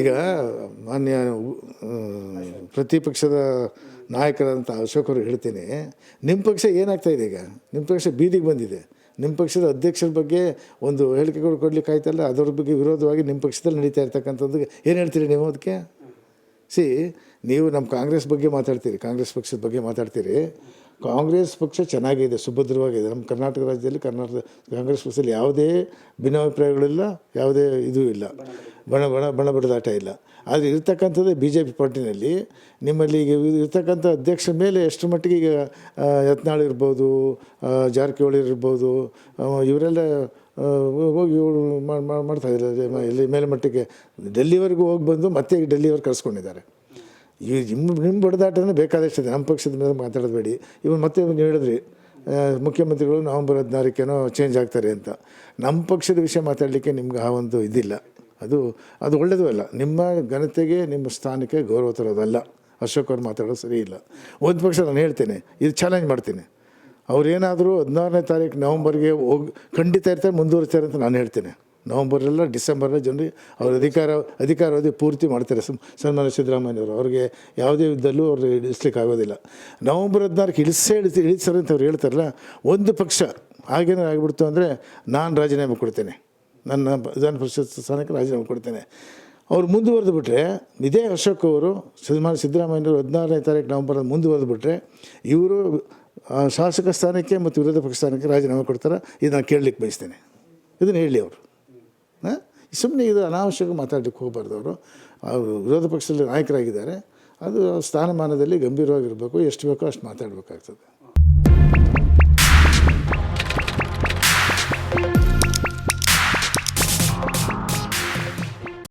ಈಗ ಮಾನ್ಯ ಪ್ರತಿಪಕ್ಷದ ನಾಯಕರಂತ ಅಶೋಕರು ಅವರು ಹೇಳ್ತೀನಿ ನಿಮ್ಮ ಪಕ್ಷ ಏನಾಗ್ತಾ ಇದೆ ಈಗ? ನಿಮ್ಮ ಪಕ್ಷ ಬೀದಿಗೆ ಬಂದಿದೆ. ನಿಮ್ಮ ಪಕ್ಷದ ಅಧ್ಯಕ್ಷರ ಬಗ್ಗೆ ಒಂದು ಹೇಳಿಕೆಗಳು ಕೊಡ್ಲಿಕ್ಕೆ ಆಯ್ತಲ್ಲ ಅದರ ಬಗ್ಗೆ ವಿರೋಧವಾಗಿ ನಿಮ್ಮ ಪಕ್ಷದಲ್ಲಿ ನಡೀತಾ ಇರ್ತಕ್ಕಂಥದ್ದು ಏನು ಹೇಳ್ತೀರಿ ನೀವು ಅದಕ್ಕೆ? ಸಿ ನೀವು ನಮ್ಮ ಕಾಂಗ್ರೆಸ್ ಬಗ್ಗೆ ಮಾತಾಡ್ತೀರಿ ಕಾಂಗ್ರೆಸ್ ಪಕ್ಷದ ಬಗ್ಗೆ ಮಾತಾಡ್ತೀರಿ ಕಾಂಗ್ರೆಸ್ ಪಕ್ಷ ಚೆನ್ನಾಗಿದೆ, ಸುಭದ್ರವಾಗಿದೆ. ನಮ್ಮ ಕರ್ನಾಟಕ ರಾಜ್ಯದಲ್ಲಿ ಕರ್ನಾಟಕ ಕಾಂಗ್ರೆಸ್ ಪಕ್ಷದಲ್ಲಿ ಯಾವುದೇ ಭಿನ್ನಾಭಿಪ್ರಾಯಗಳಿಲ್ಲ, ಯಾವುದೇ ಇದು ಇಲ್ಲ. ಬಣ ಬಣ ಬಣ ಬಡದಾಟ ಇಲ್ಲ. ಆದರೆ ಇರ್ತಕ್ಕಂಥದ್ದು ಬಿ ಜೆ ಪಿ ಪಾರ್ಟಿನಲ್ಲಿ ನಿಮ್ಮಲ್ಲಿ ಈಗ ಇರ್ತಕ್ಕಂಥ ಅಧ್ಯಕ್ಷರ ಮೇಲೆ ಎಷ್ಟು ಮಟ್ಟಿಗೆ ಈಗ ಯತ್ನಾಳ್ ಇರ್ಬೋದು ಜಾರಕಿಹೊಳಿ ಇರ್ಬೋದು ಇವರೆಲ್ಲ ಹೋಗಿ ಮಾಡ್ತಾ ಇದ್ದಾರೆ. ಇಲ್ಲಿ ಮೇಲೆ ಮಟ್ಟಿಗೆ ಡೆಲ್ಲಿವರೆಗೂ ಹೋಗಿ ಬಂದು ಮತ್ತೆ ಈಗ ಡೆಲ್ಲಿವರೆಗೆ ಕರ್ಸ್ಕೊಂಡಿದ್ದಾರೆ. ಈ ನಿಮ್ಮ ನಿಮ್ಮ ಬಡದಾಟನೇ ಬೇಕಾದಷ್ಟಿದೆ ನಮ್ಮ ಪಕ್ಷದ ಮೇಲೆ ಮಾತಾಡಬೇಡಿ. ಇವನು ಮತ್ತೆ ನೀವು ಹೇಳಿದ್ರಿ ಮುಖ್ಯಮಂತ್ರಿಗಳು ನವಂಬರ್ ಹದಿನಾರಕ್ಕೇನೋ ಚೇಂಜ್ ಆಗ್ತಾರೆ ಅಂತ. ನಮ್ಮ ಪಕ್ಷದ ವಿಷಯ ಮಾತಾಡಲಿಕ್ಕೆ ನಿಮ್ಗೆ ಆ ಒಂದು ಇದಿಲ್ಲ. ಅದು ಅದು ಒಳ್ಳೆಯದು ಅಲ್ಲ. ನಿಮ್ಮ ಘನತೆಗೆ, ನಿಮ್ಮ ಸ್ಥಾನಕ್ಕೆ ಗೌರವ ತರೋದಲ್ಲ. ಅಶೋಕ್ ಅವ್ರು ಮಾತಾಡೋದು ಸರಿ ಇಲ್ಲ. ಒಂದು ಪಕ್ಷ ನಾನು ಹೇಳ್ತೇನೆ, ಇದು ಚಾಲೆಂಜ್ ಮಾಡ್ತೀನಿ. ಅವ್ರೇನಾದರೂ ಹದಿನಾರನೇ ತಾರೀಕು ನವಂಬರ್ಗೆ ಹೋಗಿ, ಖಂಡಿತ ಇರ್ತಾರೆ ಮುಂದುವರಿತಾರೆ ಅಂತ ನಾನು ಹೇಳ್ತೇನೆ. ನವಂಬರಲ್ಲ ಡಿಸೆಂಬರ್ನ ಜನರು ಅವ್ರ ಅಧಿಕಾರ, ಅಧಿಕಾರಾವಧಿ ಪೂರ್ತಿ ಮಾಡ್ತಾರೆ. ಸಂ- ಸನ್ಮಾನ್ಯ ಸಿದ್ದರಾಮಯ್ಯವರು ಅವ್ರಿಗೆ ಯಾವುದೇ ಯುದ್ಧಲ್ಲೂ ಅವ್ರು ಇಳಿಸ್ಲಿಕ್ಕೆ ಆಗೋದಿಲ್ಲ. ನವಂಬರ್ ಹದಿನಾರಕ್ಕೆ ಇಳಿಸೇ ಇಳಿಸಿ, ಇಳಿಸ್ತಾರೆ ಅಂತ ಅವ್ರು ಹೇಳ್ತಾರಲ್ಲ, ಒಂದು ಪಕ್ಷ ಹಾಗೇನಾರು ಆಗಿಬಿಡ್ತು ಅಂದರೆ ನಾನು ರಾಜೀನಾಮೆ ಕೊಡ್ತೇನೆ. ನನ್ನ ವಿಧಾನ ಪರಿಷತ್ ಸ್ಥಾನಕ್ಕೆ ರಾಜೀನಾಮೆ ಕೊಡ್ತೇನೆ. ಅವ್ರು ಮುಂದುವರೆದು ಬಿಟ್ಟರೆ ಇದೇ ಅಶೋಕ್ ಅವರು, ಸನ್ಮಾನ್ಯ ಸಿದ್ದರಾಮಯ್ಯವರು ಹದಿನಾರನೇ ತಾರೀಕು ನವಂಬರ್ ಮುಂದುವರೆದು ಬಿಟ್ಟರೆ ಇವರು ಶಾಸಕ ಸ್ಥಾನಕ್ಕೆ ಮತ್ತು ವಿರೋಧ ಪಕ್ಷ ಸ್ಥಾನಕ್ಕೆ ರಾಜೀನಾಮೆ ಕೊಡ್ತಾರೆ. ಇದು ನಾನು ಕೇಳಲಿಕ್ಕೆ ಬಯಸ್ತೇನೆ. ಇದನ್ನು ಹೇಳಿ ಅವರು. ಸುಮ್ಮನೆ ಇದು ಅನಾವಶ್ಯಕ ಮಾತಾಡಲಿಕ್ಕೆ ಹೋಗಬಾರ್ದು ಅವರು. ಅವರು ವಿರೋಧ ಪಕ್ಷದಲ್ಲಿ ನಾಯಕರಾಗಿದ್ದಾರೆ. ಅದು ಸ್ಥಾನಮಾನದಲ್ಲಿ ಗಂಭೀರವಾಗಿರಬೇಕು, ಎಷ್ಟು ಬೇಕೋ ಅಷ್ಟು ಮಾತಾಡಬೇಕಾಗ್ತದೆ.